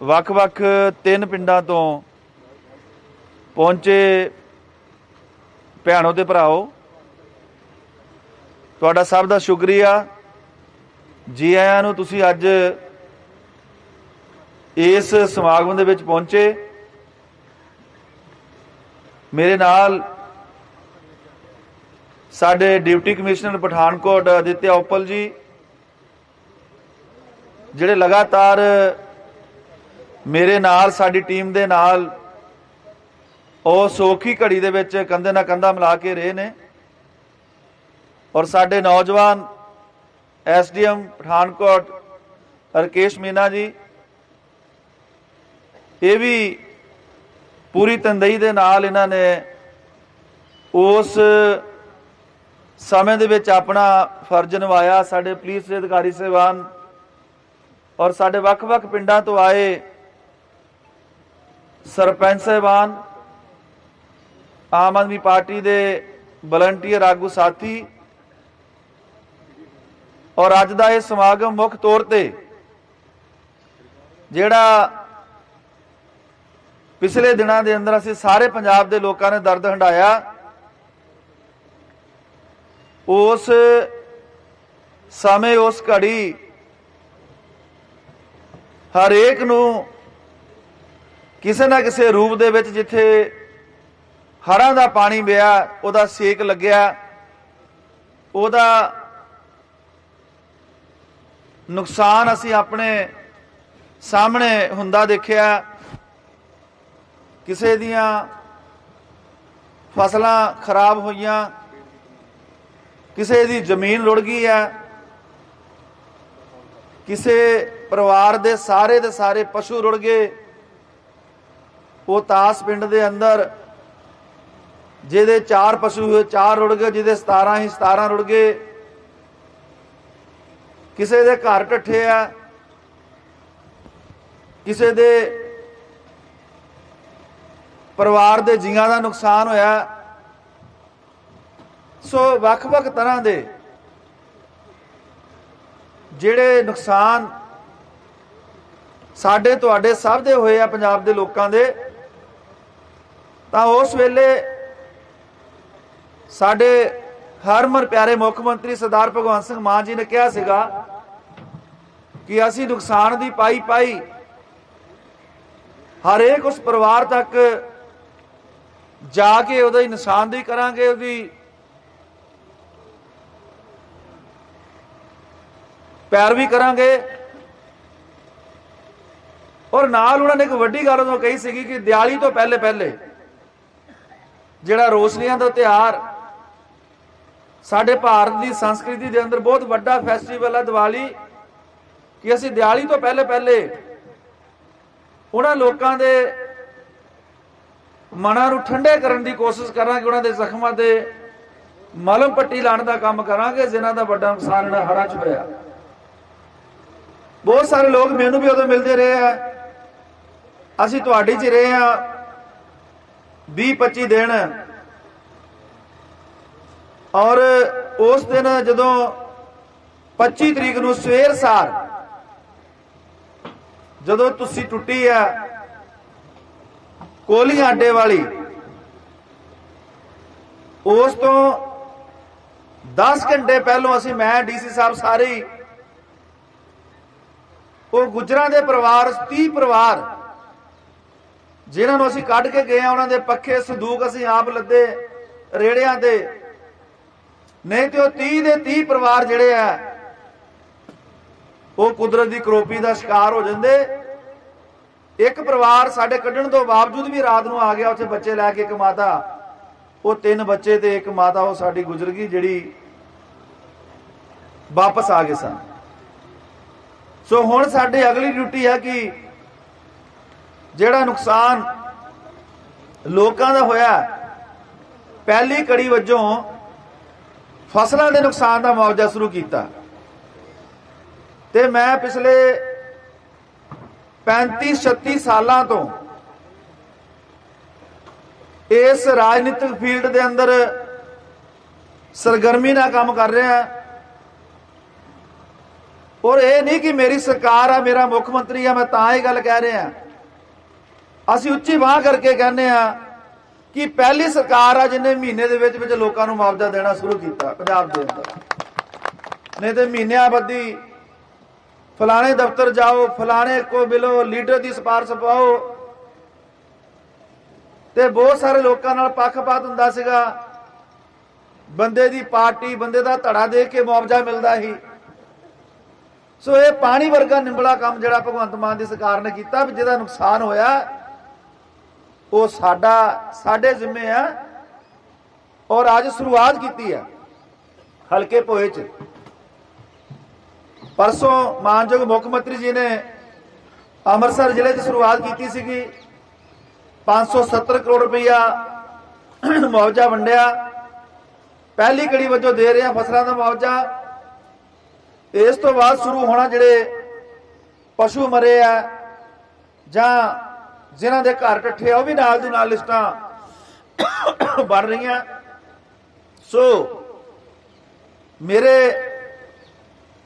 ਵੱਖ-ਵੱਖ ਤਿੰਨ ਪਿੰਡਾਂ ਤੋਂ ਪਹੁੰਚੇ ਭੈਣੋ ਤੇ ਭਰਾਓ, ਤੁਹਾਡਾ ਸਭ ਦਾ ਸ਼ੁਕਰੀਆ। ਜੀ ਆਇਆਂ ਨੂੰ ਤੁਸੀਂ ਅੱਜ ਇਸ ਸਮਾਗਮ ਦੇ ਵਿੱਚ ਪਹੁੰਚੇ। ਮੇਰੇ ਨਾਲ ਸਾਡੇ ਡਿਪਟੀ ਕਮਿਸ਼ਨਰ ਪਠਾਨਕੋਟ, ਅਦਿੱਤਿਆ ਉਪਲ ਜੀ, ਜਿਹੜੇ ਲਗਾਤਾਰ ਮੇਰੇ ਨਾਲ, ਸਾਡੀ ਟੀਮ ਦੇ ਨਾਲ ਉਹ ਸੋਖੀ ਘੜੀ ਦੇ ਵਿੱਚ ਕੰਧੇ ਨਾਲ ਕੰਧਾ ਮਿਲਾ ਕੇ ਰਹੇ ਨੇ। ਔਰ ਸਾਡੇ ਨੌਜਵਾਨ ਐਸਡੀਐਮ ਪਠਾਨਕੋਟ ਰਕੇਸ਼ ਮੀਨਾ ਜੀ, ਇਹ ਵੀ ਪੂਰੀ ਤੰਦਈ ਦੇ ਨਾਲ ਇਹਨਾਂ ਨੇ ਉਸ ਸਮੇਂ ਦੇ ਵਿੱਚ ਆਪਣਾ ਫਰਜ਼ ਨਿਭਾਇਆ। ਸਾਡੇ ਪੁਲਿਸ ਦੇ ਅਧਿਕਾਰੀ ਸਹਿਬਾਨ ਔਰ ਸਾਡੇ ਵੱਖ-ਵੱਖ ਪਿੰਡਾਂ ਤੋਂ ਆਏ ਸਰਪੰਚ ਸਹਿਬਾਨ, ਆਮ ਆਦਮੀ ਪਾਰਟੀ ਦੇ ਵਲੰਟੀਅਰ ਆਗੂ ਸਾਥੀ ਔਰ ਅੱਜ ਦਾ ਇਹ ਸਮਾਗਮ ਮੁੱਖ ਤੌਰ ਤੇ ਜਿਹੜਾ ਪਿਛਲੇ ਦਿਨਾਂ ਦੇ ਅੰਦਰ ਅਸੀਂ ਸਾਰੇ ਪੰਜਾਬ ਦੇ ਲੋਕਾਂ ਨੇ ਦਰਦ ਹੰਡਾਇਆ ਉਸ ਸਮੇਂ, ਉਸ ਘੜੀ ਹਰੇਕ ਨੂੰ ਕਿਸੇ ਨਾ ਕਿਸੇ ਰੂਪ ਦੇ ਵਿੱਚ ਜਿੱਥੇ ਹਰਾਂ ਦਾ ਪਾਣੀ ਪਿਆ, ਉਹਦਾ ਸੇਕ ਲੱਗਿਆ, ਉਹਦਾ ਨੁਕਸਾਨ ਅਸੀਂ ਆਪਣੇ ਸਾਹਮਣੇ ਹੁੰਦਾ ਦੇਖਿਆ। ਕਿਸੇ ਦੀਆਂ ਫਸਲਾਂ ਖਰਾਬ ਹੋਈਆਂ, ਕਿਸੇ ਦੀ ਜ਼ਮੀਨ ਰੁੜ ਗਈ ਹੈ ਕਿਸੇ ਪਰਿਵਾਰ ਦੇ ਸਾਰੇ ਦੇ ਸਾਰੇ ਪਸ਼ੂ ਰੁੜ ਗਏ ਉਹ ਤਾਸ ਪਿੰਡ ਦੇ ਅੰਦਰ, ਜਿਹਦੇ ਚਾਰ ਪਸ਼ੂ ਹੋਏ, ਚਾਰ ਰੁੜ ਗਏ, ਜਿਹਦੇ 17 ਹੀ 17 ਰੁੜ ਗਏ। ਕਿਸੇ ਦੇ ਘਰ ਟੱਠੇ ਆ, ਕਿਸੇ ਦੇ ਪਰਿਵਾਰ ਦੇ ਜੀਆਂ ਦਾ ਨੁਕਸਾਨ ਹੋਇਆ। ਸੋ ਵੱਖ-ਵੱਖ ਤਰ੍ਹਾਂ ਦੇ ਜਿਹੜੇ ਨੁਕਸਾਨ ਸਾਡੇ, ਤੁਹਾਡੇ ਸਭ ਦੇ ਹੋਏ ਆ ਪੰਜਾਬ ਦੇ ਲੋਕਾਂ ਦੇ ਤਾਂ ਉਸ ਵੇਲੇ ਸਾਡੇ ਹਰਮਨ ਪਿਆਰੇ ਮੁੱਖ ਮੰਤਰੀ ਸਰਦਾਰ ਭਗਵੰਤ ਸਿੰਘ ਮਾਨ ਜੀ ਨੇ ਕਿਹਾ ਸੀਗਾ ਕਿ ਅਸੀਂ ਨੁਕਸਾਨ ਦੀ ਪਾਈ ਪਾਈ ਹਰੇਕ ਉਸ ਪਰਿਵਾਰ ਤੱਕ ਜਾ ਕੇ ਉਹਦਾ ਹੀ ਨਿਸ਼ਾਨਦੇਹੀ ਕਰਾਂਗੇ, ਉਹਦੀ ਪੈਰਵੀ ਕਰਾਂਗੇ। ਔਰ ਨਾਲ ਉਹਨਾਂ ਨੇ ਇੱਕ ਵੱਡੀ ਗੱਲ ਉਹ ਕਹੀ ਸੀਗੀ ਕਿ ਦਿਵਾਲੀ ਤੋਂ ਪਹਿਲੇ ਪਹਿਲੇ ਜਿਹੜਾ ਰੋਸ਼ਨੀਆਂ ਦਾ ਤਿਉਹਾਰ ਸਾਡੇ ਭਾਰਤ ਦੀ ਸੰਸਕ੍ਰਿਤੀ ਦੇ ਅੰਦਰ ਬਹੁਤ ਵੱਡਾ ਫੈਸਟੀਵਲ ਹੈ ਦੀਵਾਲੀ, ਕਿ ਅਸੀਂ ਦਿਵਾਲੀ ਤੋਂ ਪਹਿਲੇ ਪਹਿਲੇ ਉਹਨਾਂ ਲੋਕਾਂ ਦੇ ਮਨਾਂ ਨੂੰ ਠੰਡੇ ਕਰਨ ਦੀ ਕੋਸ਼ਿਸ਼ ਕਰਾਂਗੇ, ਉਹਨਾਂ ਦੇ ਜ਼ਖਮਾਂ ਤੇ ਮਲਮ ਪੱਟੀ ਲਾਣ ਦਾ ਕੰਮ ਕਰਾਂਗੇ, ਜਿਨ੍ਹਾਂ ਦਾ ਵੱਡਾ ਨੁਕਸਾਨ ਇਹਨਾਂ ਹੜ੍ਹਾਂ 'ਚ ਹੋਇਆ। ਬਹੁਤ ਸਾਰੇ ਲੋਕ ਮੈਨੂੰ ਵੀ ਉਦੋਂ ਮਿਲਦੇ ਰਹੇ ਆ। ਅਸੀਂ ਤੁਹਾਡੀ 'ਚ ਰਹੇ ਆ। 20 25 ਦਿਨ। ਔਰ ਉਸ ਦਿਨ ਜਦੋਂ 25 ਤਰੀਕ ਨੂੰ ਸਵੇਰ ਸਾਰ, ਜਦੋਂ ਤੁਸੀਂ ਟੁੱਟੀ ਆ ਕੋਲੀਆਂ ਅੱਡੇ ਵਾਲੀ, ਉਸ ਤੋਂ 10 ਘੰਟੇ ਪਹਿਲਾਂ ਅਸੀਂ, ਮੈਂ ਡੀਸੀ ਸਾਹਿਬ ਸਾਰੇ ਉਹ ਗੁਜਰਾਂ ਦੇ ਪਰਿਵਾਰ 30 ਪਰਿਵਾਰ ਜਿਨ੍ਹਾਂ ਨੂੰ ਅਸੀਂ ਕੱਢ ਕੇ ਗਏ ਆ, ਉਹਨਾਂ ਦੇ ਪੱਖੇ ਸੰਦੂਕ ਅਸੀਂ ਆਪ ਲੱਦੇ ਰੇੜਿਆਂ ਤੇ। ਨਹੀਂ ਤੇ ਉਹ 30 ਦੇ 30 ਪਰਿਵਾਰ ਜਿਹੜੇ ਆ, ਉਹ ਕੁਦਰਤ ਦੀ ਕਰੋਪੀ ਦਾ ਸ਼ਿਕਾਰ ਹੋ ਜਾਂਦੇ। ਇੱਕ ਪਰਿਵਾਰ ਸਾਡੇ ਕੱਢਣ ਤੋਂ ਬਾਵਜੂਦ ਵੀ ਰਾਤ ਨੂੰ ਆ ਗਿਆ, ਉੱਥੇ ਬੱਚੇ ਲੈ ਕੇ ਇੱਕ ਮਾਤਾ। ਉਹ ਤਿੰਨ ਬੱਚੇ ਤੇ ਇੱਕ ਮਾਤਾ, ਉਹ ਸਾਡੀ ਗੁਜ਼ਰ ਗਈ, ਜਿਹੜੀ ਵਾਪਸ ਆ ਗਏ ਸਨ। ਸੋ ਹੁਣ ਸਾਡੀ ਅਗਲੀ ਡਿਊਟੀ ਹੈ ਕਿ ਜਿਹੜਾ ਨੁਕਸਾਨ ਲੋਕਾਂ ਦਾ ਹੋਇਆ ਪਹਿਲੀ ਕੜੀ ਵਜੋਂ ਫਸਲਾਂ ਦੇ ਨੁਕਸਾਨ ਦਾ ਮੁਆਵਜ਼ਾ ਸ਼ੁਰੂ ਕੀਤਾ। ਤੇ ਮੈਂ ਪਿਛਲੇ 35 36 ਸਾਲਾਂ ਤੋਂ ਇਸ ਰਾਜਨੀਤਿਕ ਫੀਲਡ ਦੇ ਅੰਦਰ ਸਰਗਰਮੀ ਨਾਲ ਕੰਮ ਕਰ ਰਿਹਾ ਔਰ ਇਹ ਨਹੀਂ ਕਿ ਮੇਰੀ ਸਰਕਾਰ ਆ, ਮੇਰਾ ਮੁੱਖ ਮੰਤਰੀ ਆ, ਮੈਂ ਤਾਂ ਇਹ ਗੱਲ ਕਹਿ ਰਿਹਾ ਅਸੀਂ ਉੱਚੀ ਬਾਹ ਕਰਕੇ ਕਹਿੰਦੇ ਆ ਕਿ ਪਹਿਲੀ ਸਰਕਾਰ ਆ ਜਿਹਨੇ ਮਹੀਨੇ ਦੇ ਵਿੱਚ ਵਿੱਚ ਲੋਕਾਂ ਨੂੰ ਮੁਆਵਜ਼ਾ ਦੇਣਾ ਸ਼ੁਰੂ ਕੀਤਾ, ਪੰਜਾਬ ਦੇ ਅੰਦਰ। ਨਹੀਂ ਤੇ ਮਹੀਨਿਆਂ ਬੱਧੀ ਫਲਾਣੇ ਦਫ਼ਤਰ ਜਾਓ, ਫਲਾਣੇ ਕੋ ਮਿਲੋ ਲੀਡਰ ਦੀ ਸਿਫਾਰਿਸ਼ ਪਾਓ। ਤੇ ਬਹੁਤ ਸਾਰੇ ਲੋਕਾਂ ਨਾਲ ਪੱਖਪਾਤ ਹੁੰਦਾ ਸੀਗਾ। ਬੰਦੇ ਦੀ ਪਾਰਟੀ, ਬੰਦੇ ਦਾ ਧੜਾ ਦੇ ਕੇ ਮੁਆਵਜ਼ਾ ਮਿਲਦਾ ਸੀ। ਸੋ ਇਹ ਪਾਣੀ ਵਰਗਾ ਨਿੰਬਲਾ ਕੰਮ ਜਿਹੜਾ ਭਗਵੰਤ ਮਾਨ ਦੀ ਸਰਕਾਰ ਨੇ ਕੀਤਾ, ਵੀ ਜਿਹਦਾ ਨੁਕਸਾਨ ਹੋਇਆ ਉਹ ਸਾਡਾ, ਸਾਡੇ ਜ਼ਿੰਮੇ ਆ ਔਰ ਅੱਜ ਸ਼ੁਰੂਆਤ ਕੀਤੀ ਹੈ ਹਲਕੇ ਪੋਏ ਚ। ਪਰਸੋਂ ਮਾਨਯੋਗ ਮੁੱਖ ਮੰਤਰੀ ਜੀ ਨੇ ਅੰਮ੍ਰਿਤਸਰ ਜ਼ਿਲ੍ਹੇ 'ਚ ਸ਼ੁਰੂਆਤ ਕੀਤੀ ਸੀਗੀ। 570 ਕਰੋੜ ਰੁਪਈਆ ਮੁਆਵਜ਼ਾ ਵੰਡਿਆ। ਪਹਿਲੀ ਕੜੀ ਵਜੋਂ ਦੇ ਰਹੇ ਆ ਫਸਲਾਂ ਦਾ ਮੁਆਵਜ਼ਾ। ਇਸ ਤੋਂ ਬਾਅਦ ਸ਼ੁਰੂ ਹੋਣਾ ਜਿਹੜੇ ਪਸ਼ੂ ਮਰੇ ਆ ਜਾਂ ਜਿਨ੍ਹਾਂ ਦੇ ਘਰ ਟੱਠੇ ਆ ਉਹ ਵੀ ਨਾਲ ਦੀ ਨਾਲ ਲਿਸਟਾਂ ਬਣ ਰਹੀਆਂ। ਸੋ ਮੇਰੇ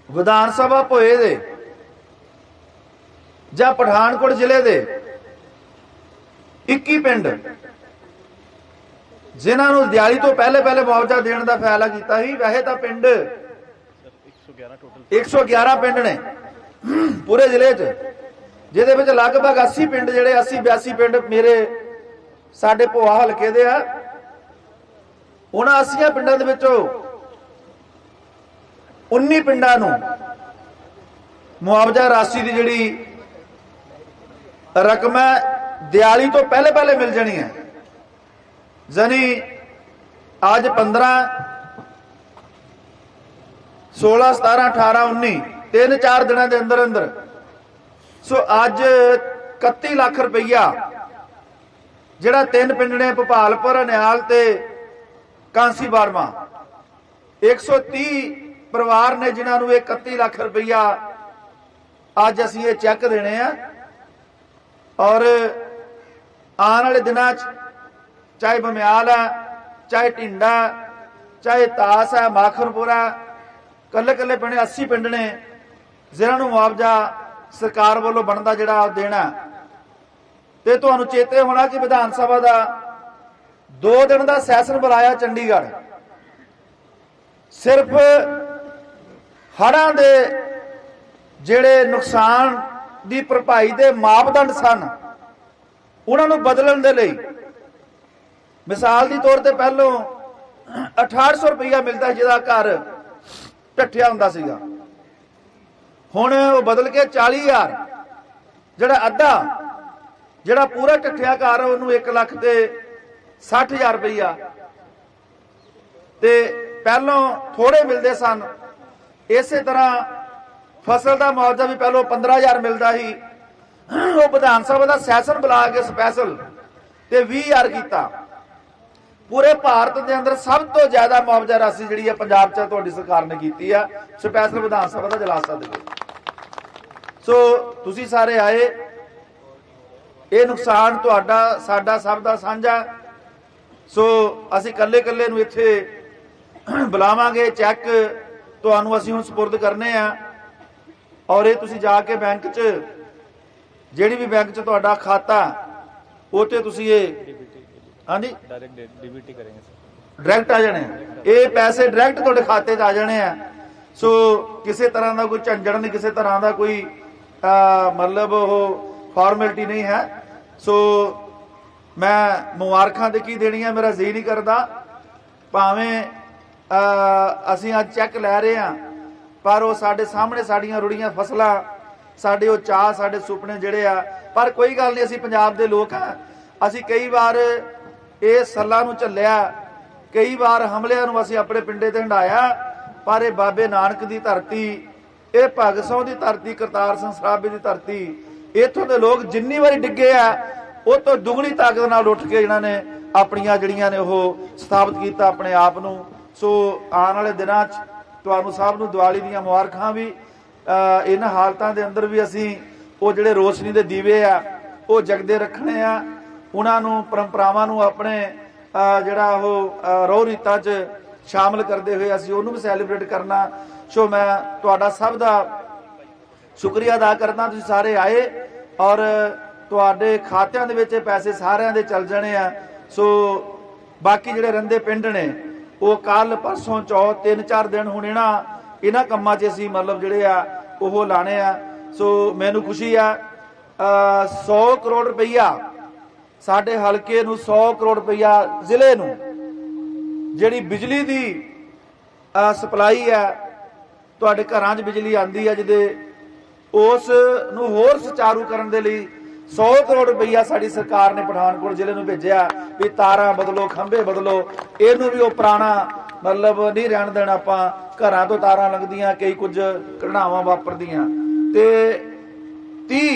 ਵਿਧਾਨ ਸਭਾ ਭੋਏ ਦੇ ਜਾਂ ਪਠਾਨਕੋਟ ਜ਼ਿਲ੍ਹੇ ਦੇ 21 ਪਿੰਡ ਜਿਨ੍ਹਾਂ ਨੂੰ ਦਿਹਾੜੀ ਤੋਂ ਪਹਿਲੇ ਪਹਿਲੇ ਮੁਆਵਜ਼ਾ ਦੇਣ ਦਾ ਫੈਸਲਾ ਕੀਤਾ ਸੀ ਵੈਸੇ ਤਾਂ ਪਿੰਡ 111 ਪਿੰਡ ਨੇ। ਪੂਰੇ ਜ਼ਿਲ੍ਹੇ 'ਚ। ਜਿਹਦੇ ਵਿੱਚ ਲਗਭਗ 80 ਪਿੰਡ ਜਿਹੜੇ 80 82 ਪਿੰਡ ਮੇਰੇ ਸਾਡੇ ਭੋਆ ਹਲਕੇ ਦੇ ਆ, ਉਹਨਾਂ 80 ਪਿੰਡਾਂ ਦੇ ਵਿੱਚੋਂ 19 ਪਿੰਡਾਂ ਨੂੰ ਮੁਆਵਜ਼ਾ ਰਾਸ਼ੀ ਦੀ ਜਿਹੜੀ ਰਕਮ ਹੈ ਦਿਹਾੜੀ ਤੋਂ ਪਹਿਲੇ ਪਹਿਲੇ ਮਿਲ ਜਾਣੀ ਹੈ। ਜ਼ਨੀ ਅੱਜ 15 16 17 18 19 ਤਿੰਨ, ਚਾਰ ਦਿਨਾਂ ਦੇ ਅੰਦਰ ਅੰਦਰ ਸੋ ਅੱਜ 31 ਲੱਖ ਰੁਪਈਆ, ਜਿਹੜਾ ਤਿੰਨ ਪਿੰਡ ਨੇ, ਭੋਪਾਲਪੁਰ, ਨਿਹਾਲ ਤੇ ਕਾਂਸੀ ਬਾਰਮਾ 130 ਪਰਿਵਾਰ ਨੇ ਜਿਨ੍ਹਾਂ ਨੂੰ ਇਹ 31 ਲੱਖ ਰੁਪਈਆ ਅੱਜ ਅਸੀਂ ਇਹ ਚੈੱਕ ਦੇਣੇ ਆ। ਔਰ ਆਉਣ ਵਾਲੇ ਦਿਨਾਂ 'ਚ ਚਾਹੇ ਬਮਿਆਲ ਹੈ ਚਾਹੇ ਢਿੰਡਾ, ਚਾਹੇ ਤਾਸ ਹੈ ਮਾਖਨਪੁਰਾ ਕੱਲੇ ਕੱਲੇ ਪਿੰਡ 80 ਪਿੰਡ ਨੇ, ਜਿਨ੍ਹਾਂ ਨੂੰ ਮੁਆਵਜ਼ਾ ਸਰਕਾਰ ਵੱਲੋਂ ਬਣਦਾ ਜਿਹੜਾ ਉਹ ਦੇਣਾ ਤੇ ਤੁਹਾਨੂੰ ਚੇਤੇ ਹੋਣਾ ਕਿ ਵਿਧਾਨ ਸਭਾ ਦਾ 2 ਦਿਨ ਦਾ ਸੈਸ਼ਨ ਬੁਲਾਇਆ ਚੰਡੀਗੜ੍ਹ। ਸਿਰਫ ਹੜ੍ਹਾਂ ਦੇ ਜਿਹੜੇ ਨੁਕਸਾਨ ਦੀ ਭਰਪਾਈ ਦੇ ਮਾਪਦੰਡ ਸਨ, ਉਹਨਾਂ ਨੂੰ ਬਦਲਣ ਦੇ ਲਈ ਮਿਸਾਲ ਦੀ ਤੌਰ ਤੇ ਪਹਿਲੋਂ 6800 ਰੁਪਇਆ ਮਿਲਦਾ ਜਿਹਦਾ ਘਰ ਟੱਠਿਆ ਹੁੰਦਾ ਸੀਗਾ। ਹੁਣ ਉਹ ਬਦਲ ਕੇ 40000 ਜਿਹੜਾ ਅੱਧਾ, ਜਿਹੜਾ ਪੂਰਾ ਟੱਠਿਆ ਘਰ ਉਹਨੂੰ 1 ਲੱਖ ਤੇ 60000 ਰੁਪਈਆ। ਤੇ ਪਹਿਲੋਂ ਥੋੜੇ ਮਿਲਦੇ ਸਨ। ਇਸੇ ਤਰ੍ਹਾਂ ਫਸਲ ਦਾ ਮੁਆਵਜ਼ਾ ਵੀ ਪਹਿਲੋਂ 15000 ਮਿਲਦਾ ਸੀ। ਉਹ ਵਿਧਾਨ ਸਭਾ ਦਾ ਸੈਸ਼ਨ ਬੁਲਾ ਕੇ ਸਪੈਸ਼ਲ ਤੇ 20000 ਕੀਤਾ। ਪੂਰੇ ਭਾਰਤ ਦੇ ਅੰਦਰ ਸਭ ਤੋਂ ਜ਼ਿਆਦਾ ਮੁਆਵਜ਼ਾ ਰਾਸ਼ੀ ਜਿਹੜੀ ਹੈ ਪੰਜਾਬ 'ਚ ਤੁਹਾਡੀ ਸਰਕਾਰ ਨੇ ਕੀਤੀ ਆ। ਸਪੈਸ਼ਲ ਵਿਧਾਨ ਸਭਾ ਦਾ ਜਲਾਸਾ ਦੇ ਵਿੱਚ ਸੋ ਤੁਸੀਂ ਸਾਰੇ ਆਏ। ਇਹ ਨੁਕਸਾਨ ਤੁਹਾਡਾ ਸਾਡਾ ਸਭ ਦਾ ਸਾਂਝਾ ਸੋ ਅਸੀਂ ਇਕੱਲੇ ਇਕੱਲੇ ਨੂੰ ਇੱਥੇ ਬੁਲਾਵਾਂਗੇ ਚੈੱਕ ਤੁਹਾਨੂੰ ਅਸੀਂ ਹੁਣ سپرد ਕਰਨੇ ਆ। ਔਰ ਇਹ ਤੁਸੀਂ ਜਾ ਕੇ ਬੈਂਕ 'ਚ ਜਿਹੜੀ ਵੀ ਬੈਂਕ 'ਚ ਤੁਹਾਡਾ ਖਾਤਾ ਉਹ ਤੇ ਤੁਸੀਂ ਇਹ ਹਾਂਜੀ? ਡਾਇਰੈਕਟ ਡਿਬਿਟ ਕਰਾਂਗੇ ਡਾਇਰੈਕਟ ਆ ਜਾਣੇ ਇਹ ਪੈਸੇ ਡਾਇਰੈਕਟ ਤੁਹਾਡੇ ਖਾਤੇ 'ਚ ਆ ਜਾਣੇ ਆ। ਸੋ ਕਿਸੇ ਤਰ੍ਹਾਂ ਦਾ ਕੋਈ ਝੰਡੜ ਨਹੀਂ ਕਿਸੇ ਤਰ੍ਹਾਂ ਦਾ ਕੋਈ ਮਤਲਬ ਉਹ ਫਾਰਮੈਲਿਟੀ ਨਹੀਂ ਹੈ। ਸੋ ਮੈਂ ਮੁਬਾਰਕਾਂ ਦੇ ਕੀ ਦੇਣੀਆਂ, ਮੇਰਾ ਜੀ ਨਹੀਂ ਕਰਦਾ। ਭਾਵੇਂ ਅਸੀਂ ਅੱਜ ਚੈੱਕ ਲੈ ਰਹੇ ਹਾਂ, ਪਰ ਉਹ ਸਾਡੇ ਸਾਹਮਣੇ ਸਾਡੀਆਂ ਰੁੜੀਆਂ ਫਸਲਾਂ, ਸਾਡੇ ਉਹ ਚਾਹ, ਸਾਡੇ ਸੁਪਨੇ ਜਿਹੜੇ ਆ, ਪਰ ਕੋਈ ਗੱਲ ਨਹੀਂ, ਅਸੀਂ ਪੰਜਾਬ ਦੇ ਲੋਕ ਆ ਅਸੀਂ ਕਈ ਵਾਰ ਇਹ ਸੱਲਾ ਨੂੰ ਝੱਲਿਆ, ਕਈ ਵਾਰ ਹਮਲਿਆਂ ਨੂੰ ਅਸੀਂ ਆਪਣੇ ਪਿੰਡੇ ਤੇ ਹੰਡਾਇਆ, ਪਰ ਇਹ ਬਾਬੇ ਨਾਨਕ ਦੀ ਧਰਤੀ ਇਹ ਭਗਤ ਸਿੰਘ ਦੀ ਧਰਤੀ, ਕਰਤਾਰ ਸਿੰਘ ਸਰਾਭੇ ਦੀ ਧਰਤੀ। ਇੱਥੋਂ ਦੇ ਲੋਕ ਜਿੰਨੀ ਵਾਰੀ ਡਿੱਗੇ ਆ, ਉਹ ਤੋਂ ਦੁਗਣੀ ਤਾਕਤ ਨਾਲ ਉੱਠ ਕੇ ਇਹਨਾਂ ਨੇ ਆਪਣੀਆਂ ਜਿਹੜੀਆਂ ਨੇ ਉਹ ਸਥਾਪਿਤ ਕੀਤਾ ਆਪਣੇ ਆਪ ਨੂੰ। ਸੋ ਆਉਣ ਵਾਲੇ ਦਿਨਾਂ 'ਚ ਤੁਹਾਨੂੰ ਸਭ ਨੂੰ ਦੀਵਾਲੀ ਦੀਆਂ ਮੁਬਾਰਕਾਂ ਵੀ। ਇਹਨਾਂ ਹਾਲਤਾਂ ਦੇ ਅੰਦਰ ਵੀ ਅਸੀਂ ਉਹ ਜਿਹੜੇ ਰੋਸ਼ਨੀ ਦੇ ਦੀਵੇ ਆ, ਉਹ ਜਗਦੇ ਰੱਖਣੇ ਆ। ਉਹਨਾਂ ਨੂੰ, ਪਰੰਪਰਾਵਾਂ ਨੂੰ ਆਪਣੇ ਜਿਹੜਾ ਉਹ ਰੋਹ ਰੀਤਾਂ 'ਚ ਸ਼ਾਮਲ ਕਰਦੇ ਹੋਏ ਅਸੀਂ ਉਹਨੂੰ ਵੀ ਸੈਲੀਬ੍ਰੇਟ ਕਰਨਾ। ਸੋ ਮੈਂ ਤੁਹਾਡਾ ਸਭ ਦਾ ਸ਼ੁਕਰੀਆ ਅਦਾ ਕਰਦਾ ਤੁਸੀਂ ਸਾਰੇ ਆਏ ਔਰ ਤੁਹਾਡੇ ਖਾਤਿਆਂ ਦੇ ਵਿੱਚ ਇਹ ਪੈਸੇ ਸਾਰਿਆਂ ਦੇ ਚੱਲ ਜਾਣੇ ਆ। ਸੋ ਬਾਕੀ ਜਿਹੜੇ ਰਹਿੰਦੇ ਪਿੰਡ ਨੇ ਉਹ ਕੱਲ ਪਰਸੋਂ ਚੌਥ ਤਿੰਨ ਚਾਰ ਦਿਨ ਹੁਣ ਇਹਨਾਂ ਇਹਨਾਂ ਕੰਮਾਂ 'ਚ ਅਸੀਂ ਮਤਲਬ ਜਿਹੜੇ ਆ ਉਹ ਲਾਣੇ ਆ। ਸੋ ਮੈਨੂੰ ਖੁਸ਼ੀ ਆ ਅ, 100 ਕਰੋੜ ਰੁਪਈਆ ਸਾਡੇ ਹਲਕੇ ਨੂੰ 100 ਕਰੋੜ ਰੁਪਈਆ ਜ਼ਿਲ੍ਹੇ ਨੂੰ ਜਿਹੜੀ ਬਿਜਲੀ ਦੀ ਸਪਲਾਈ ਹੈ ਤੁਹਾਡੇ ਘਰਾਂ 'ਚ ਬਿਜਲੀ ਆਂਦੀ ਹੈ ਜਿਹਦੇ ਉਸ ਨੂੰ ਹੋਰ ਸੁਚਾਰੂ ਕਰਨ ਦੇ ਲਈ 100 ਕਰੋੜ ਰੁਪਈਆ ਸਾਡੀ ਸਰਕਾਰ ਨੇ ਪਠਾਨਕੋਟ ਜ਼ਿਲ੍ਹੇ ਨੂੰ ਭੇਜਿਆ ਵੀ ਤਾਰਾਂ ਬਦਲੋ, ਖੰਭੇ ਬਦਲੋ। ਇਹਨੂੰ ਵੀ ਉਹ ਪੁਰਾਣਾ ਮਤਲਬ ਨਹੀਂ ਰਹਿਣ ਦੇਣਾ ਆਪਾਂ। ਘਰਾਂ ਤੋਂ ਤਾਰਾਂ ਲੰਘਦੀਆਂ, ਕਈ ਕੁਝ ਘਟਨਾਵਾਂ ਵਾਪਰਦੀਆਂ। ਤੇ 30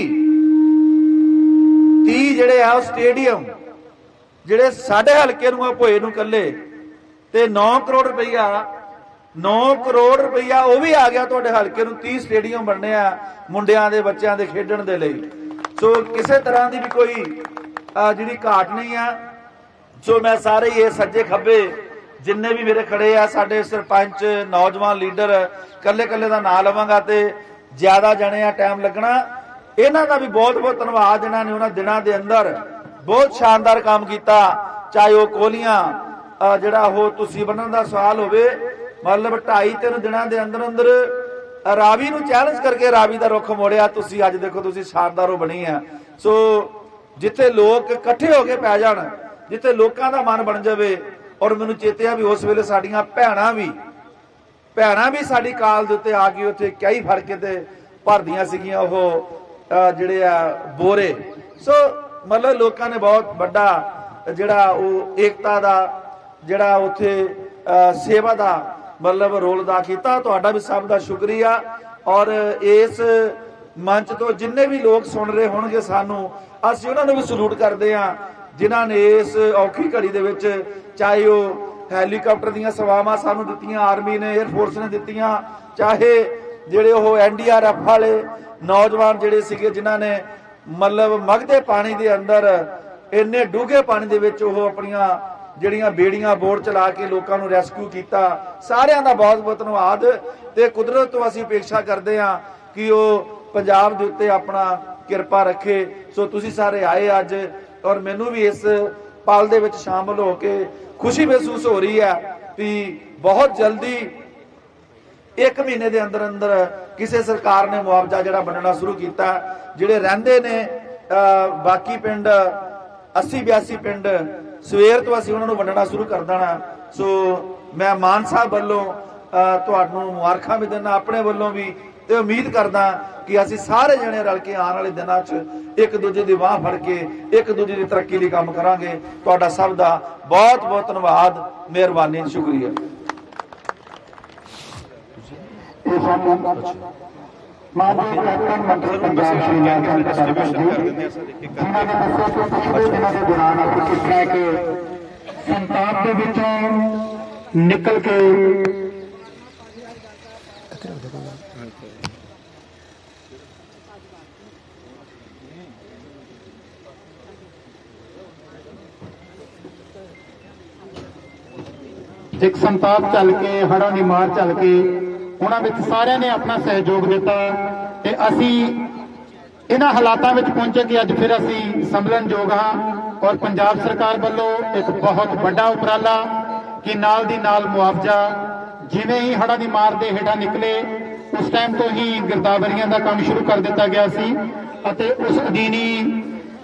30 ਜਿਹੜੇ ਆ ਉਹ ਸਟੇਡੀਅਮ, ਜਿਹੜੇ ਸਾਡੇ ਹਲਕੇ ਨੂੰ ਆ, ਭੋਏ ਨੂੰ ਕੱਲੇ ਤੇ 9 ਕਰੋੜ ਰੁਪਈਆ 9 ਕਰੋੜ ਰੁਪਈਆ ਉਹ ਵੀ ਆ ਗਿਆ ਤੁਹਾਡੇ ਹਲਕੇ ਨੂੰ 30 ਸਟੇਡੀਅਮ ਬਣਨੇ ਆ ਮੁੰਡਿਆਂ ਦੇ, ਬੱਚਿਆਂ ਦੇ ਖੇਡਣ ਦੇ ਲਈ। ਸੋ ਕਿਸੇ ਤਰ੍ਹਾਂ ਦੀ ਵੀ ਕੋਈ ਜਿਹੜੀ ਘਾਟ ਨਹੀਂ ਆ। ਸੋ ਮੈਂ ਸਾਰੇ ਇਹ ਸੱਜੇ ਖੱਬੇ ਜਿੰਨੇ ਵੀ ਮੇਰੇ ਖੜੇ ਆ, ਸਾਡੇ ਸਰਪੰਚ, ਨੌਜਵਾਨ ਲੀਡਰ ਕੱਲੇ ਕੱਲੇ ਦਾ ਨਾਂ ਲਵਾਂਗਾ ਤੇ ਜ਼ਿਆਦਾ ਜਣੇ ਆ, ਟਾਈਮ ਲੱਗਣਾ। ਇਹਨਾਂ ਦਾ ਵੀ ਬਹੁਤ ਬਹੁਤ ਧੰਨਵਾਦ, ਜਿਨ੍ਹਾਂ ਨੇ ਉਹਨਾਂ ਦਿਨਾਂ ਦੇ ਅੰਦਰ ਬਹੁਤ ਸ਼ਾਨਦਾਰ ਕੰਮ ਕੀਤਾ, ਚਾਹੇ ਉਹ ਕੋਲੀਆਂ ਜਿਹੜਾ ਉਹ ਤੁਸੀਂ ਬਣਨ ਦਾ ਸਵਾਲ ਹੋਵੇ ਮਤਲਬ 2.5 ਤਿੰਨ ਦਿਨਾਂ ਦੇ ਅੰਦਰ ਅੰਦਰ ਰਾਵੀ ਨੂੰ ਚੈਲੰਜ ਕਰਕੇ ਰਾਵੀ ਦਾ ਰੁੱਖ ਮੋੜਿਆ। ਤੁਸੀਂ ਅੱਜ ਦੇਖੋ, ਤੁਸੀਂ ਸ਼ਾਨਦਾਰੋ ਬਣੀ ਆ। ਸੋ ਜਿੱਥੇ ਲੋਕ ਇਕੱਠੇ ਹੋ ਕੇ ਪੈ ਜਾਣ, ਜਿੱਥੇ ਲੋਕਾਂ ਦਾ ਮਨ ਬਣ ਜਾਵੇ, ਔਰ ਮੈਨੂੰ ਚੇਤੇ ਆ ਵੀ ਉਸ ਵੇਲੇ ਸਾਡੀਆਂ ਭੈਣਾਂ ਵੀ ਭੈਣਾਂ ਵੀ ਸਾਡੀ ਕਾਲ ਦੇ ਉੱਤੇ ਆ ਕੇ ਉੱਥੇ ਕਈ ਫੜ ਕੇ ਤੇ ਭਰਦੀਆਂ ਸੀਗੀਆਂ ਉਹ ਜਿਹੜੇ ਆ ਬੋਰੇ। ਸੋ ਮਤਲਬ ਲੋਕਾਂ ਨੇ ਬਹੁਤ ਵੱਡਾ ਜਿਹੜਾ ਉਹ ਏਕਤਾ ਦਾ, ਜਿਹੜਾ ਉੱਥੇ ਅਹ ਸੇਵਾ ਦਾ ਮਤਲਬ ਰੋਲ ਅਦਾ ਕੀਤਾ, ਤੁਹਾਡਾ ਵੀ ਸਭ ਦਾ ਸ਼ੁਕਰੀਆ। ਔਰ ਇਸ ਮੰਚ ਤੋਂ ਜਿੰਨੇ ਵੀ ਲੋਕ ਸੁਣ ਰਹੇ ਹੋਣਗੇ ਸਾਨੂੰ, ਅਸੀਂ ਉਹਨਾਂ ਨੂੰ ਵੀ ਸਲੂਟ ਕਰਦੇ ਹਾਂ, ਜਿਨ੍ਹਾਂ ਨੇ ਇਸ ਔਖੀ ਘੜੀ ਦੇ ਵਿੱਚ ਚਾਹੇ ਉਹ ਹੈਲੀਕਾਪਟਰ ਦੀਆਂ ਸੇਵਾਵਾਂ ਸਾਨੂੰ ਦਿੱਤੀਆਂ, ਆਰਮੀ ਨੇ 에ਅਰ ਫੋਰਸ ਨੇ ਦਿੱਤੀਆਂ, ਚਾਹੇ ਜਿਹੜੇ ਉਹ ਐਨਡੀਆਰਐਫ ਵਾਲੇ ਨੌਜਵਾਨ ਜਿਹੜੇ ਸੀਗੇ, ਜਿਨ੍ਹਾਂ ਨੇ ਮਤਲਬ ਮਗਦੇ ਪਾਣੀ ਦੇ ਅੰਦਰ ਇੰਨੇ ਡੂੰਘੇ ਪਾਣੀ ਦੇ ਵਿੱਚ ਉਹ ਆਪਣੀਆਂ ਜਿਹੜੀਆਂ ਬੇੜੀਆਂ ਬੋਰਡ ਚਲਾ ਕੇ ਲੋਕਾਂ ਨੂੰ ਰੈਸਕਿਊ ਕੀਤਾ ਸਾਰਿਆਂ ਦਾ ਬਹੁਤ ਬਹੁਤ ਧੰਨਵਾਦ। ਤੇ ਕੁਦਰਤ ਤੋਂ ਅਸੀਂ ਅਪੇક્ષਾ ਕਰਦੇ ਹਾਂ ਕਿ ਉਹ ਪੰਜਾਬ ਦੇ ਉੱਤੇ ਆਪਣਾ ਕਿਰਪਾ ਰੱਖੇ। ਸੋ ਤੁਸੀਂ ਸਾਰੇ ਆਏ ਅੱਜ ਔਰ ਮੈਨੂੰ ਵੀ ਇਸ ਪਲ ਦੇ ਵਿੱਚ ਸ਼ਾਮਲ ਹੋ ਕੇ ਖੁਸ਼ੀ ਮਹਿਸੂਸ ਹੋ ਰਹੀ ਹੈ ਵੀ ਬਹੁਤ ਜਲਦੀ ਇੱਕ ਮਹੀਨੇ ਦੇ ਅੰਦਰ ਅੰਦਰ ਕਿਸੇ ਸਰਕਾਰ ਨੇ ਮੁਆਵਜ਼ਾ ਜਿਹੜਾ ਵੰਡਣਾ ਸ਼ੁਰੂ ਕੀਤਾ ਜਿਹੜੇ ਰਹਿੰਦੇ ਨੇ ਅਹ, ਬਾਕੀ ਪਿੰਡ 80 82 ਪਿੰਡ ਸਵੇਰ ਤੋਂ ਅਸੀਂ ਉਹਨਾਂ ਨੂੰ ਵੰਡਣਾ ਸ਼ੁਰੂ ਕਰ ਦੇਣਾ। ਸੋ ਮੈਂ ਮਾਨ ਸਾਹਿਬ ਵੱਲੋਂ ਤੁਹਾਨੂੰ ਮੁਬਾਰਕਾਂ ਵੀ ਦਿੰਦਾ, ਆਪਣੇ ਵੱਲੋਂ ਵੀ ਤੇ ਉਮੀਦ ਕਰਦਾ ਕਿ ਅਸੀਂ ਸਾਰੇ ਜਣੇ ਰਲ ਕੇ ਆਉਣ ਵਾਲੇ ਦਿਨਾਂ 'ਚ ਇੱਕ ਦੂਜੇ ਦੀ ਬਾਹ ਫੜ ਕੇ, ਇੱਕ ਦੂਜੇ ਦੀ ਤਰੱਕੀ ਲਈ ਕੰਮ ਕਰਾਂਗੇ। ਤੁਹਾਡਾ ਸਭ ਦਾ ਬਹੁਤ ਬਹੁਤ ਧੰਨਵਾਦ, ਮਿਹਰਬਾਨੀ, ਸ਼ੁਕਰੀਆ। ਇਹ ਸਾਨੂੰ ਮਾਨਯੋਗ ਕੈਪਟਨ ਮੰਤਰੀ ਪੰਜਾਬ ਸ਼੍ਰੀ ਲਾਲ ਚੰਦ ਜੀ ਜਿਨ੍ਹਾਂ ਨੇ ਦੱਸਿਆ ਕਿ ਪਿਛਲੇ ਦਿਨਾਂ ਦੇ ਦੌਰਾਨ ਅਸੀਂ ਕਿਸ ਤਰ੍ਹਾਂ ਕਿ ਸੰਤਾਪ ਦੇ ਵਿੱਚੋਂ ਨਿਕਲ ਕੇ ਇੱਕ ਸੰਤਾਪ ਚੱਲ ਕੇ ਹੜਾਂ ਦੀ ਮਾਰ ਚੱਲ ਕੇ ਉਹਨਾਂ ਵਿੱਚ ਸਾਰਿਆਂ ਨੇ ਆਪਣਾ ਸਹਿਯੋਗ ਦਿੱਤਾ ਤੇ ਅਸੀਂ ਇਹਨਾਂ ਹਾਲਾਤਾਂ ਵਿੱਚ ਪਹੁੰਚੇ ਕਿ ਅੱਜ ਫਿਰ ਅਸੀਂ ਸੰਭਲਣਯੋਗ ਹਾਂ ਔਰ ਪੰਜਾਬ ਸਰਕਾਰ ਵੱਲੋਂ ਇੱਕ ਬਹੁਤ ਵੱਡਾ ਉਪਰਾਲਾ ਕਿ ਨਾਲ ਦੀ ਨਾਲ ਮੁਆਵਜ਼ਾ ਜਿਵੇਂ ਹੀ ਹੜ੍ਹਾਂ ਦੀ ਮਾਰ ਦੇ ਹੇਠਾਂ ਨਿਕਲੇ, ਉਸ ਟਾਈਮ ਤੋਂ ਹੀ ਗਿਰਦਾਵਰੀਆਂ ਦਾ ਕੰਮ ਸ਼ੁਰੂ ਕਰ ਦਿੱਤਾ ਗਿਆ ਸੀ ਅਤੇ ਉਸ ਅਧੀਨੀ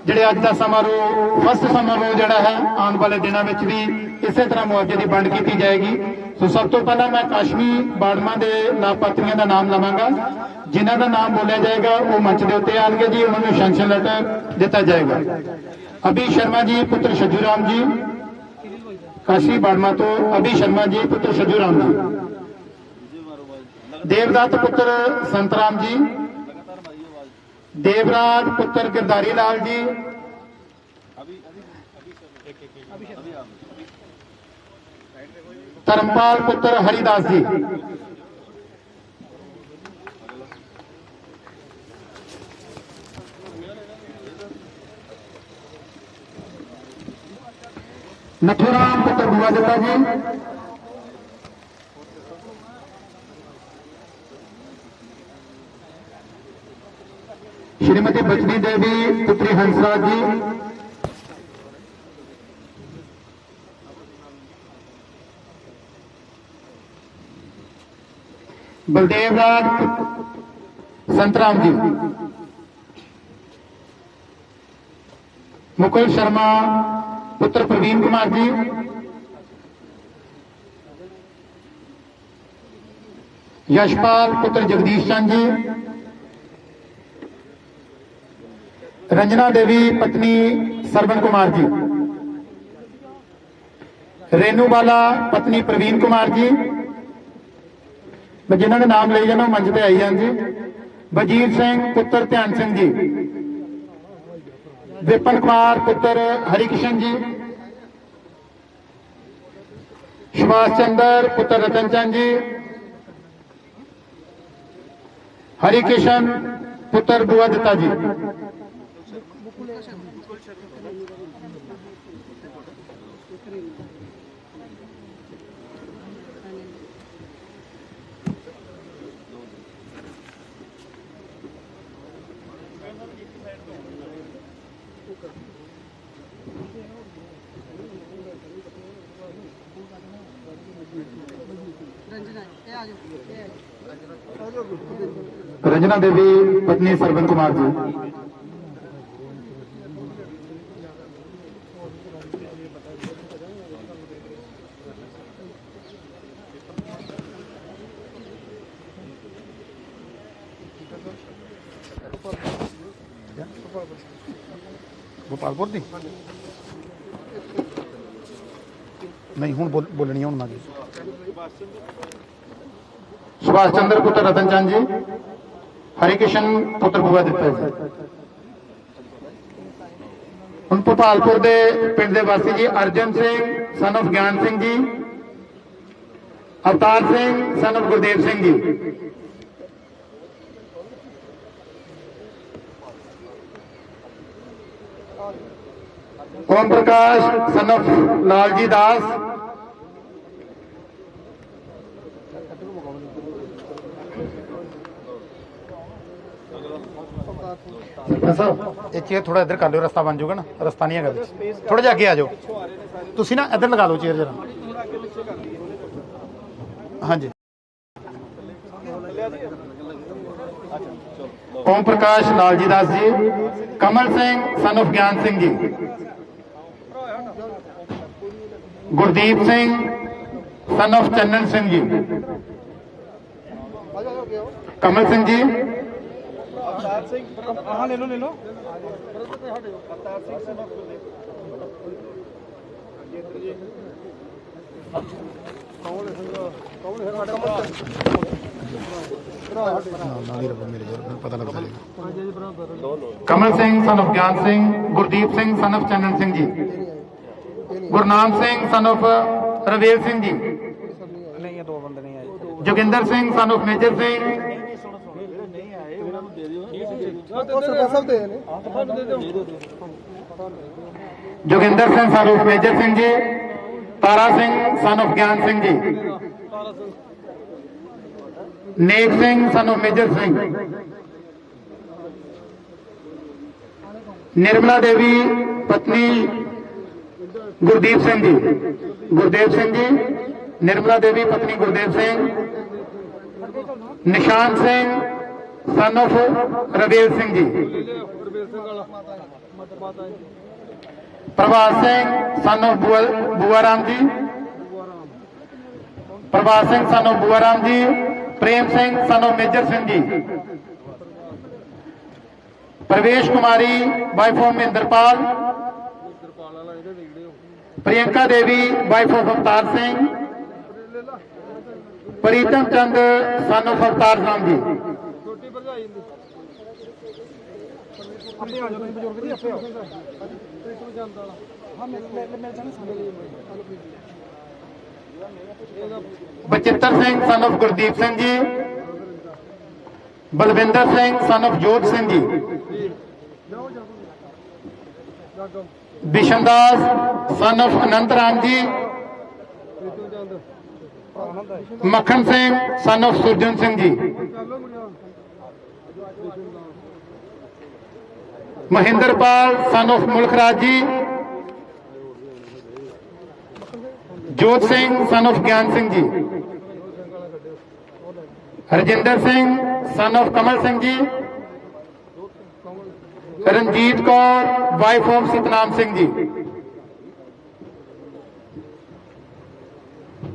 ਜਿਹੜੇ ਅੱਜ ਦਾ ਸਮਾਰੋਹ ਫਸਟ ਸਮਾਰੋਹ ਜਿਹੜਾ ਹੈ, ਆਉਣ ਵਾਲੇ ਦਿਨਾਂ ਵਿੱਚ ਵੀ ਇਸੇ ਤਰ੍ਹਾਂ ਮੁਆਵਜ਼ੇ ਦੀ ਵੰਡ ਕੀਤੀ ਜਾਏਗੀ। ਸੋ ਸਭ ਤੋਂ ਪਹਿਲਾਂ ਮੈਂ ਕਾਸ਼ਮੀ ਬਾੜਮਾ ਦੇ ਲਾਭਪਾਤਰੀਆਂ ਦਾ ਨਾਮ ਲਵਾਂਗਾ। ਜਿਨ੍ਹਾਂ ਦਾ ਨਾਮ ਬੋਲਿਆ ਜਾਏਗਾ, ਉਹ ਮੰਚ ਦੇ ਉੱਤੇ ਆਣਗੇ ਜੀ। ਉਹਨਾਂ ਨੂੰ ਸ਼ੈਂਕਸ਼ਨ ਲੈਟਰ ਦਿੱਤਾ ਜਾਏਗਾ। ਅਭੀ ਸ਼ਰਮਾ ਜੀ, ਪੁੱਤਰ ਸ਼ਜੂ ਰਾਮ ਜੀ। ਕਾਸ਼ੀ ਬਾੜਮਾ ਤੋਂ ਅਭੀ ਸ਼ਰਮਾ ਜੀ, ਪੁੱਤਰ ਸ਼ਜੂ ਰਾਮ ਜੀ। ਦੇਵਦਾਤ ਪੁੱਤਰ ਸੰਤਰਾਮ ਜੀ। ਦੇਵਰਾਜ ਪੁੱਤਰ ਗਿਰਦਾਰੀ ਲਾਲ ਜੀ। ਧਰਮਪਾਲ ਪੁੱਤਰ ਹਰੀਦਾਸ ਜੀ। ਨਥੂਰਾਮ ਪੁੱਤਰ ਬੁਆ ਜੱਟਾ ਜੀ। ਸਾਡੀ ਬਚਨੀ ਦੇਵੀ, ਪੁੱਤਰੀ ਹੰਸਰਾਜ ਜੀ। ਬਲਦੇਵ ਰਾਜ, ਸੰਤਰਾਮ ਜੀ। ਮੁਕੁਲ ਸ਼ਰਮਾ, ਪੁੱਤਰ ਪ੍ਰਵੀਨ ਕੁਮਾਰ ਜੀ। ਯਸ਼ਪਾਲ, ਪੁੱਤਰ ਜਗਦੀਸ਼ ਚੰਦ ਜੀ। ਰੰਜਨਾ ਦੇਵੀ, ਪਤਨੀ ਸਰਵਨ ਕੁਮਾਰ ਜੀ। ਰੇਨੂ ਬਾਲਾ, ਪਤਨੀ ਪ੍ਰਵੀਨ ਕੁਮਾਰ ਜੀ। ਮੈਂ ਜਿਨ੍ਹਾਂ ਦੇ ਨਾਮ ਲਈ ਜਾਣਾ, ਉਹ ਮੰਚ ਤੇ ਆਈ ਜਾਣ ਜੀ। ਵਜੀਰ ਸਿੰਘ, ਪੁੱਤਰ ਧਿਆਨ ਸਿੰਘ ਜੀ। ਵਿਪਨ ਕੁਮਾਰ, ਪੁੱਤਰ ਹਰਿਕਿਸ਼ਨ ਜੀ। ਸੁਭਾਸ਼ ਚੰਦਰ, ਪੁੱਤਰ ਰਤਨ ਚੰਦ ਜੀ। ਹਰਿਕਿਸ਼ਨ ਪੁੱਤਰ ਬੁਆ ਦਿੱਤਾ ਜੀ। ਰੰਜਨਾ ਦੇਵੀ ਪਤਨੀ ਸਰਵਨ ਕੁਮਾਰ ਜੀ। ਗੋਪਾਲਪੁਰ ਦੀ? ਨਹੀਂ ਹੁਣ ਬੋਲ- ਬੋਲਣੀ ਹੁਣ ਮਾਗੀ ਸੁਭਾਸ਼ ਚੰਦਰ ਪੁੱਤਰ ਰਤਨ ਚੰਦ ਜੀ। ਹਰਿਕਿਸ਼ਨ ਪੁੱਤਰ ਬੁਆ ਦਿੱਤਾ ਜੀ ਹੁਣ ਭੋਪਾਲਪੁਰ ਦੇ ਪਿੰਡ ਦੇ ਵਾਸੀ ਜੀ Arjan Singh son of Gian Singh ji, Avtar Singh son of Gurdev Singh ji. Om Prakash son of ਲਾਲਜੀ ਦਾਸ ਸਰਪੰਚ ਸਾਹਿਬ ਇਹ ਚੇਅਰ ਥੋੜਾ ਇੱਧਰ ਕਰ ਲਿਓ, ਰਸਤਾ ਬਣ ਜਾਊਗਾ ਨਾ, ਰਸਤਾ ਨਹੀਂ ਹੈਗਾ ਵਿੱਚ। ਥੋੜਾ ਜਿਹਾ ਅੱਗੇ ਆ ਜਾਓ। ਤੁਸੀਂ ਨਾ ਇੱਧਰ ਲਗਾ ਲਓ ਚੇਅਰ ਜਰਾ। ਹਾਂਜੀ। ਓਮ ਪ੍ਰਕਾਸ਼ ਲਾਲਜੀ ਦਾਸ ਜੀ। ਕਮਲ ਸਿੰਘ ਸਨ of ਗਿਆਨ ਸਿੰਘ ਜੀ। ਗੁਰਦੀਪ ਸਿੰਘ ਸਨ of ਚੰਨਨ ਸਿੰਘ ਜੀ। ਕਮਲ ਸਿੰਘ ਜੀ। ਨਾਲ ਨਾਲ ਹੀ ਰੱਖੋ ਮੇਰੇ ਜੋਰ ਮੈਨੂੰ ਪਤਾ ਲੱਗਦਾ ਜਾਏਗਾ ਕਮਲ Singh son of Gian Singh Gurdeep Singh son of Channan Singh ji Gurnam Singh son of Ravel Singh ਜੀ नहीं ये दो बंदे नहीं आए Joginder Singh son of Major Singh Joginder Singh son of Major Singh ji Tara Singh son of Gian Singh ji. Nek Singh son of Major Singh. Nirmala Devi ਪਤਨੀ ਗੁਰਦੀਪ ਸਿੰਘ ਜੀ। ਗੁਰਦੇਵ ਸਿੰਘ ਜੀ ਨਿਰਮਲਾ ਦੇਵੀ ਪਤਨੀ Gurdev Singh. Nishan Singh son of Ravel Singh ji Prabhat Singh son of Bua- Ram ਜੀ Prabhat Singh son of Bua Ram ji Prem Singh son of Major Singh ji Parvesh Kumari wife of Mahinderpal Priyanka Devi wife of Avtar Singh Pritam Chand son of Avtar Ram ji Bachittar Singh son of Gurdeep Singh ਜੀ। Balwinder Singh son of Jot Singh ji. ਬਿਸ਼ਨਦਾਸ son of Anand Ram ji. Makhan Singh son of Surjan Singh ji. Mahinderpal son of ਮੁਲਖਰਾਜ ਜੀ। Jot Singh son of Gian Singh ji. Harjinder Singh son of Kamal Singh ji. Ranjit Kaur wife of Satnam Singh ji.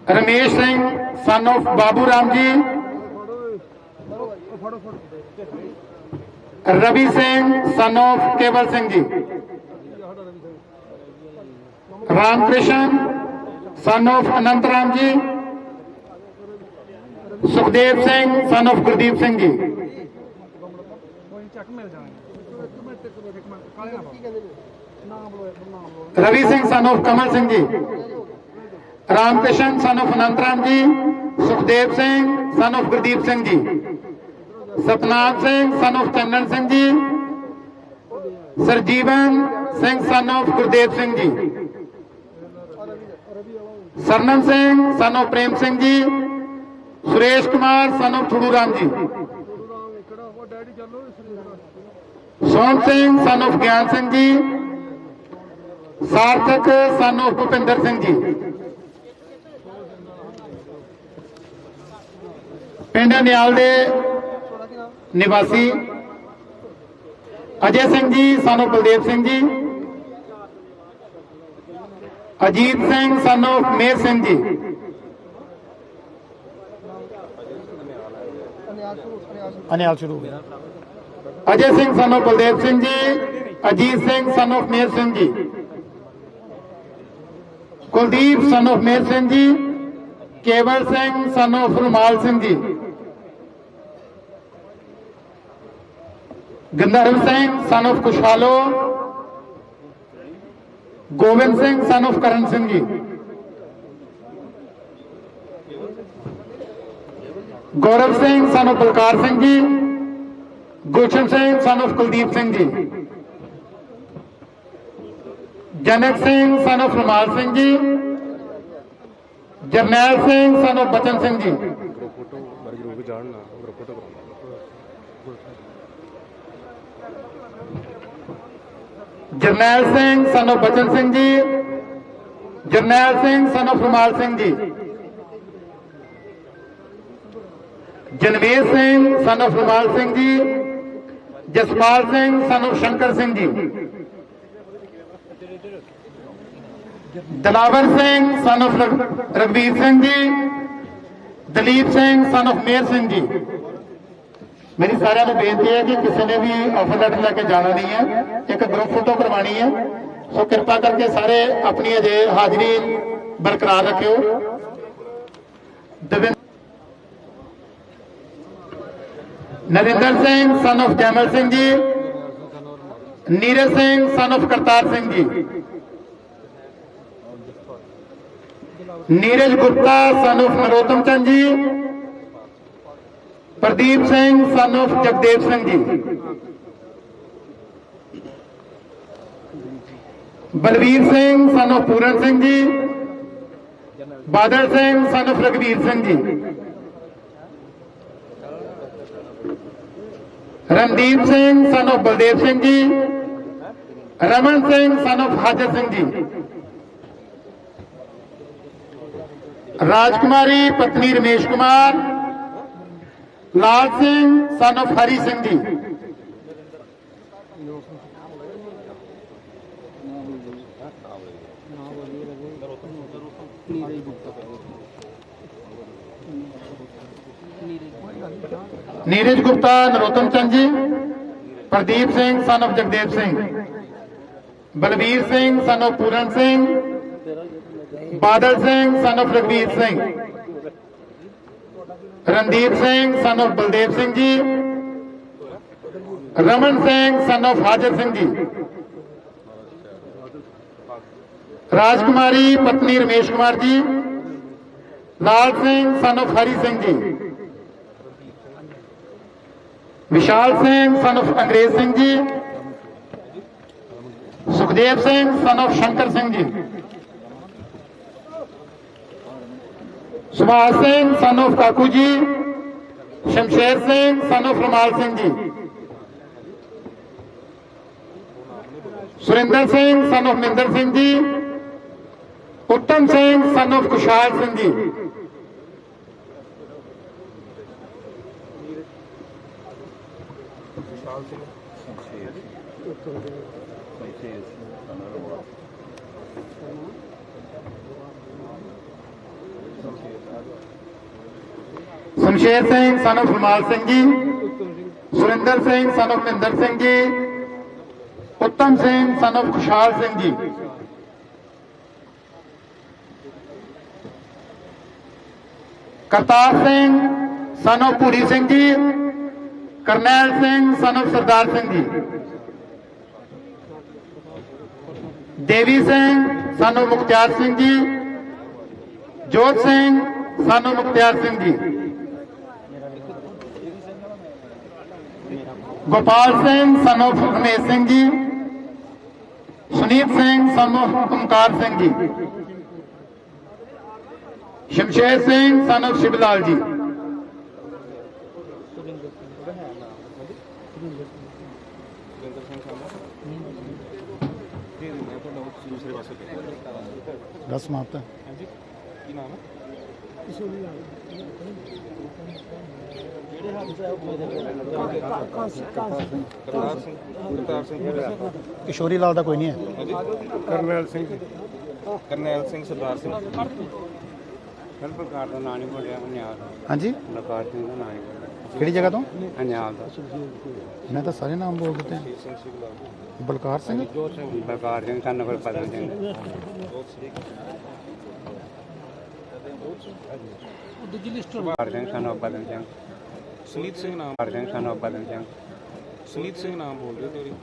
Ramesh Singh son of ਬਾਬੂ ਰਾਮ ਜੀ। Ravi Singh son of ਕੇਵਲ Singh ji. Ram Krishna son of Anant Ram ji. Sukhdev Singh son of Gurdeep Singh ji. Ravi Singh son of Kamal Singh ji. Ram Krishna son of Anant Ram ji. Sukhdev Singh son of Gurdeep Singh ji. Satnam Singh son of Channan Singh ji. Sarjeevan Singh son of Gurdev Singh ji. Sarnam Singh son of Prem Singh ji. Suresh Kumar, son of ਥੁੜੂ Ram ji. Sohan Singh son of Gian Singh ਜੀ। ਸਾਰਥਕ, son of Bhupinder Singh ji. ਪਿੰਡ ਨਿਆਲ ਦੇ ਨਿਵਾਸੀ ਅਜੇ Singh ji of Baldev Singh ਜੀ Ajit Singh of ਮੇਰ ਸਿੰਘ ਜੀ। ਅਨਿਆਲ ਸ਼ੁਰੂ ਹੋ ਗਿਆ। ਅਜੇ ਸਿੰਘ son of ਬਲਦੇਵ ਸਿੰਘ ਜੀ ਅਜੀਤ ਸਿੰਘ son of ਮੇਰ ਸਿੰਘ ਜੀ। ਕੁਲਦੀਪ son of ਮੇਰ ਸਿੰਘ ਜੀ ਕੇਵਲ ਸਿੰਘ son of ਰੁਮਾਲ Singh ji. Gandharv Singh son of ਕੁਸ਼ਾਲੋ Gobind Singh, son of ਕਰਨ ਸਿੰਘ ਜੀ। ਗੌਰਵ ਸਿੰਘ, son of ਬਲਕਾਰ ਸਿੰਘ ਜੀ। Gulshan Singh son of Kuldeep Singh ji. Janak Singh son of ਰਮਾਲ Singh ji. Jarnail Singh son of Bachan Singh ji. Jarnail Singh ਸਾਨੂੰ ਬਚਨ ਸਿੰਘ ਜੀ। ਜਰਨੈਲ ਸਿੰਘ, son of ਰਮਾਲ ਸਿੰਘ ਜੀ। ਜਨਵੀਰ ਸਿੰਘ, son of ਰਮਾਲ ਸਿੰਘ ਜੀ। Jaspal Singh, son of Shankar Singh ji. Dilawar Singh, son of Raghbir Singh ji. Dalip Singh, son of ਮੇਰ ਸਿੰਘ ਜੀ। ਮੇਰੀ ਸਾਰਿਆਂ ਨੂੰ ਬੇਨਤੀ ਹੈ ਕਿ ਕਿਸੇ ਨੇ ਵੀ ਆਫਰ ਲੈਟਰ ਲੈ ਕੇ ਜਾਣਾ ਨਹੀਂ ਹੈ, ਇੱਕ ਗਰੁੱਪ ਫੋਟੋ ਕਰਵਾਣੀ ਹੈ। ਸੋ ਕਿਰਪਾ ਕਰਕੇ ਸਾਰੇ ਆਪਣੀ ਅਜੇ ਹਾਜ਼ਰੀ ਬਰਕਰਾਰ ਰੱਖਿਓ। Narinder Singh son of Jaimal Singh ji. Neeraj Singh son of Kartar Singh ji. Neeraj Gupta son of Narottam Chand ਜੀ। Pradeep Singh son of Jagdev Singh ji Balvir Singh son of Puran Singh ji Badal Singh son of Ragvir Singh ji Randeep Singh son of Baldev Singh ji Raman Singh son of ਹਾਜਰ ਸਿੰਘ ਜੀ ਰਾਜਕੁਮਾਰੀ ਪਤਨੀ ਰਮੇਸ਼ ਕੁਮਾਰ ਲਾਲ ਸਿੰਘ ਸਨ of ਹਰੀ ਸਿੰਘ ਜੀ। ਨੀਰਜ ਗੁਪਤਾ, ਨਰੋਤਮ ਚੰਦ ਜੀ। Pradeep Singh, son of Jagdev Singh. Balbir Singh, son of Puran Singh. Badal Singh, son of Ragvir Singh. Randeep Singh son of Baldev Singh ji. Raman Singh son of ਹਾਜਰ ਸਿੰਘ ਜੀ। ਰਾਜਕੁਮਾਰੀ, ਪਤਨੀ ਰਮੇਸ਼ ਕੁਮਾਰ ਜੀ। ਲਾਲ Singh son of Hari Singh ji. Vishal Singh son of Angrez Singh ji. Sukhdev Singh son of Shankar Singh ji. Subhash Singh, son ਕਾਕੂ ਜੀ। Shamsher Singh, son of Singh ji. Surinder Singh, son of Mahinder Singh ji. Uttam Singh, son of Kushal Singh ji. Shamsher Singh son of ਹਰਮਾਲ Singh ji Surinder Singh son of Mahinder Singh ji Uttam Singh son of ਖੁਸ਼ਹਾਲ Singh ji Kartar Singh son of Puri Singh ji Karnail Singh son of Sardar Singh ji Devi Singh son of Mukhtiar Singh ji Jot Singh son of Mukhtiar Singh ji Gopal Singh son of Ramesh Singh ji. Suneet Singh son of Omkar Singh ji. Shamsher Singh son of Shivlal ਜੀ। ਬਸ ਸਮਾਪਤ ਹੈ? ਕਿਸ਼ੋਰੀ ਲਾਲ। ਦਾ ਕੋਈ ਨਹੀਂ ਹੈ। ਕਰਨੈਲ ਸਿੰਘ। ਕਰਨੈਲ ਸਿੰਘ ਸਰਦਾਰ ਸਿੰਘ। ਹਰ ਪ੍ਰਕਾਰ ਦਾ ਨਾਂ ਨਹੀਂ ਬੋਲਿਆ ਅਨਿਆਲ ਹਾਂਜੀ? ਲਕਾਰ ਸਿੰਘ ਦਾ ਨਾਂ ਨਹੀਂ ਬੋਲਿਆ ਕਿਹੜੀ ਜਗ੍ਹਾ ਤੋਂ? ਅਨਿਆਲ ਦਾ। ਮੈਂ ਤਾਂ ਸਾਰੇ ਨਾਮ ਬੋਲ ਦਿੱਤੇ ਸਿੰਘ ਸਿੰਘ ਬਲਕਾਰ ਸਿੰਘ? ਲਕਾਰ ਸਿੰਘ। ਸਾਨੂੰ ਕੋਲ ਪਤਾ ਸਿੰਘ ਦੂਜੀ ਲਿਸਟ ਲਕਾਰ ਸਿੰਘ ਸਾਨੂੰ ਪਤਾ ਸਿੰਘ। ਸੁਨੀਤ ਸਿੰਘ ਨਾਮ। ਲਕਾਰ ਸਿੰਘ ਸਾਨੂੰ ਪਤਾ ਸਿੰਘ। ਸੁਨੀਤ ਸਿੰਘ ਨਾਮ ਬੋਲਦੇ ਤੇਰੀ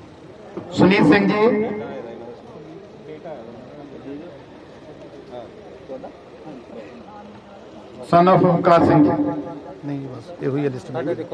ਸੁਨੀਤ ਸਿੰਘ ਜੀ। Son of ਓਮਕਾਰ ਸਿੰਘ ਜੀ। ਨਹੀਂ ਬਸ ਇਹੋ ਹੀ ਲਿਸਟ ਕਿਹੜੀ